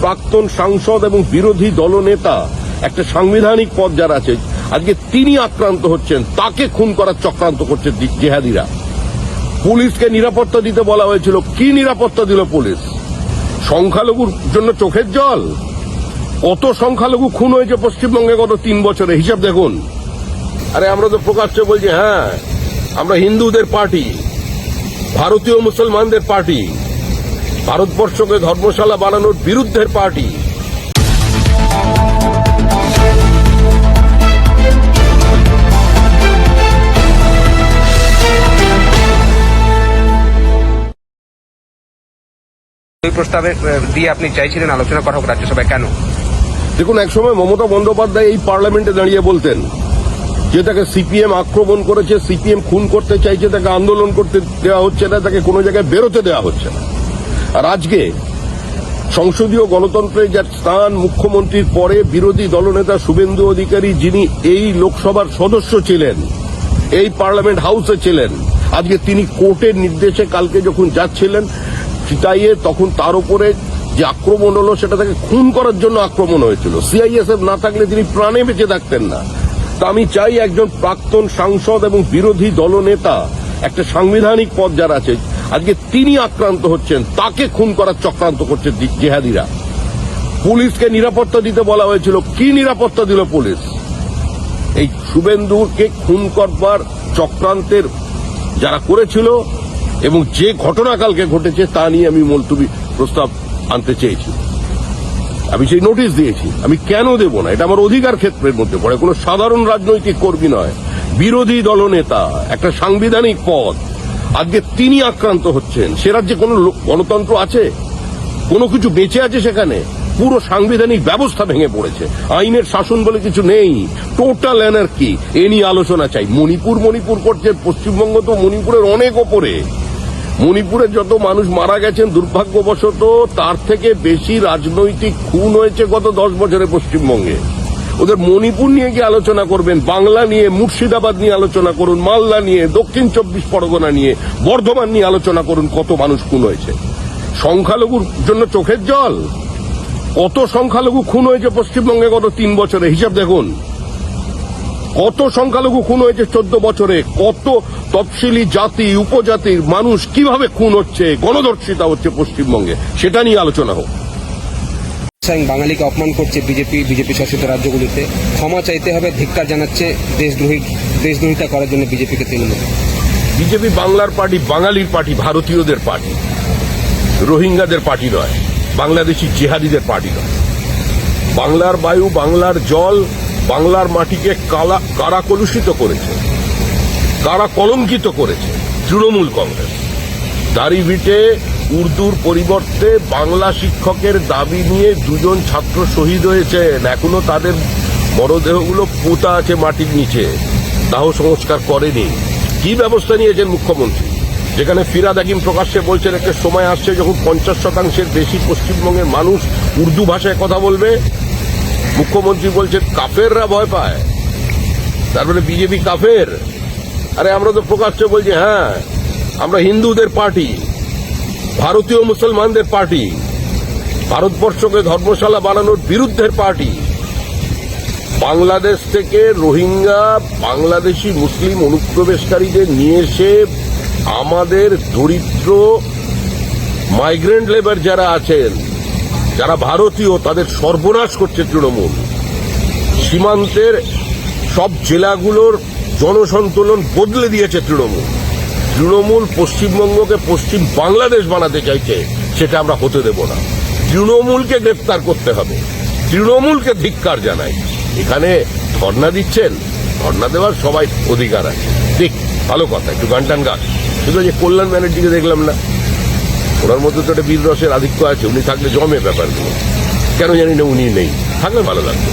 প্রাক্তন সাংসদ এবং বিরোধী দলনেতা, একটা সাংবিধানিক পদ যার আছে, আজকে তিনি আক্রান্ত হচ্ছেন, তাকে খুন করার চক্রান্ত করছে জেহাদিরা। পুলিশকে নিরাপত্তা দিতে বলা হয়েছিল। কি নিরাপত্তা দিল পুলিশ? সংখ্যালঘুর জন্য চোখের জল? কত সংখ্যালঘু খুন হয়েছে পশ্চিমবঙ্গে গত তিন বছরে? হিসাব দেখুন। আরে আমরা তো প্রকাশ্যে বলছি হ্যাঁ আমরা হিন্দুদের পার্টি, ভারতীয় মুসলমানদের পার্টি। ভারতবর্ষকে ধর্মশালা বানানোর বিরুদ্ধের পার্টি। ওই প্রস্তাবে দিয়ে আপনি চাইছিলেন আলোচনা করা হোক রাজ্যসভায় কেন? দেখুন একসময় মমতা বন্দ্যোপাধ্যায় এই পার্লামেন্টে দাঁড়িয়ে বলতেন যে তাকে সিপিএম আক্রমণ করেছে সিপিএম খুন করতে চাইছে তাকে আন্দোলন করতে দেওয়া হচ্ছে না তাকে কোনো জায়গায় বেরোতে দেওয়া হচ্ছে না। আর আজকে সংসদীয় গণতন্ত্রে যার স্থান মুখ্যমন্ত্রীর পরে বিরোধী দলনেতা শুভেন্দু অধিকারী যিনি এই লোকসভার সদস্য ছিলেন, এই পার্লামেন্ট হাউসে ছিলেন, আজকে তিনি কোর্টের নির্দেশে কালকে যখন যাচ্ছিলেন চিটাইয়ে তখন তার উপরে যে আক্রমণ হলো সেটা তাকে খুন করার জন্য আক্রমণ হয়েছিল। সিআইএসএফ না থাকলে তিনি প্রাণে বেঁচে থাকতেন না। তা আমি চাই একজন প্রাক্তন সাংসদ এবং বিরোধী দলনেতা, একটা সাংবিধানিক পদ যার আছে আজকে তিনি আক্রান্ত হচ্ছেন, তাকে খুন করার চক্রান্ত করছে জেহাদিরা। পুলিশকে নিরাপত্তা দিতে বলা হয়েছিল। কি নিরাপত্তা দিল পুলিশ? এই শুভেন্দুকে খুন করবার চক্রান্তের যারা করেছিল এবং যে ঘটনা কালকে ঘটেছে, তা নিয়ে আমি মুলতুবি প্রস্তাব আনতে চেয়েছি। আমি সেই নোটিশ দিয়েছি। আমি কেন দেব না? এটা আমার অধিকার ক্ষেত্রের মধ্যে পড়ে। কোনো সাধারণ রাজনৈতিক কর্মী নয়। বিরোধী দলনেতা, একটা সাংবিধানিক পদ। আজকে তিনি আক্রান্ত হচ্ছেন। সে রাজ্যে কোনো গণতন্ত্র আছে? কোনো কিছু বেঁচে আছে সেখানে? পুরো সাংবিধানিক ব্যবস্থা ভেঙে পড়েছে। আইনের শাসন বলে কিছু নেই। টোটাল এনার্কি এ নিয়ে আলোচনা চাই। মণিপুর মণিপুর করছে। পশ্চিমবঙ্গ তো মণিপুরের অনেক ওপরে। মণিপুরে যত মানুষ মারা গেছেন, দুর্ভাগ্যবশত তার থেকে বেশি রাজনৈতিক খুন হয়েছে গত দশ বছরে পশ্চিমবঙ্গে। ওদের মণিপুর নিয়ে কি আলোচনা করবেন, বাংলা নিয়ে, মুর্শিদাবাদ নিয়ে আলোচনা করুন, মালদা নিয়ে, দক্ষিণ চব্বিশ পরগনা নিয়ে, বর্ধমান নিয়ে আলোচনা করুন কত মানুষ খুন হয়েছে। সংখ্যালঘুর জন্য চোখের জল। কত সংখ্যালঘু খুন হয়েছে পশ্চিমবঙ্গে গত তিন বছরে, হিসাব দেখুন। কত সংখ্যালঘু খুন হয়েছে চোদ্দ বছরে, কত তফসিলি জাতি, উপজাতির মানুষ কীভাবে খুন হচ্ছে, গণধর্ষিতা হচ্ছে পশ্চিমবঙ্গে, সেটা নিয়ে আলোচনা হোক। স্যাং বাঙালিকে অপমান করছে বিজেপি বিজেপি শাসিত রাজ্যগুলিতে। ক্ষমা চাইতে হবে, ধিক্কার জানাচ্ছে দেশদ্রোহী, দেশদ্রোহিতা করার জন্য বিজেপিকে তৃণমূল। বিজেপি বাংলার পার্টি বাঙালির পার্টি, ভারতীয়দের পার্টি। রোহিঙ্গাদের পার্টি নয়, বাংলাদেশি জেহাদিদের পার্টি নয়। বাংলার বায়ু, বাংলার জল, বাংলার মাটিকে কালা, কারা কলুষিত করেছে? কারা কলঙ্কিত করেছে? তৃণমূল কংগ্রেস। দাড়ি ভিটে উর্দুর পরিবর্তে বাংলা শিক্ষকের দাবি নিয়ে দুজন ছাত্র শহীদ হয়েছেন। এখনও তাদের মরদেহগুলো পোতা আছে মাটির নিচে। দাহ সংস্কার করেনি। কি ব্যবস্থা নিয়েছেন মুখ্যমন্ত্রী? যেখানে ফিরাদ হাকিম প্রকাশ্যে বলছেন, একটা সময় আসছে যখন পঞ্চাশ শতাংশের বেশি পশ্চিমবঙ্গের মানুষ উর্দু ভাষায় কথা বলবে। মুখ্যমন্ত্রী বলছেন, কাফেররা ভয় পায়। তার মানে বিজেপি কাফের? আরে আমরা তো প্রকাশ্যে বলছি হ্যাঁ আমরা হিন্দুদের পার্টি। ভারতীয় মুসলমানদের পার্টি। ভারতবর্ষকে ধর্মশালা বানানোর বিরুদ্ধের পার্টি। বাংলাদেশ থেকে রোহিঙ্গা, বাংলাদেশি, মুসলিম অনুপ্রবেশকারীদের নিয়ে এসে আমাদের দরিদ্র মাইগ্রেন্ট লেবার যারা আছেন, যারা ভারতীয়, তাদের সর্বনাশ করছে তৃণমূল। সীমান্তের সব জেলাগুলোর জনসন্তুলন বদলে দিয়েছে তৃণমূল। তৃণমূল পশ্চিমবঙ্গকে পশ্চিম বাংলাদেশ বানাতে চাইছে, সেটা আমরা হতে দেব না। তৃণমূলকে গ্রেফতার করতে হবে। তৃণমূলকে ধিক্কার জানাই। এখানে ধর্ণা দিচ্ছেন, ধর্ণা দেওয়ার সবাই অধিকার আছে। ঠিক ভালো কথা, একটু গান টান গান শুধু যে কল্যাণ ব্যানার্জিকে দেখলাম না। ওনার মধ্যে তো একটা বীর রসের আধিক্য আছে, উনি থাকলে জমে ব্যাপারগুলো। কেন জানি না উনি নেই, থাকলে ভালো লাগতো।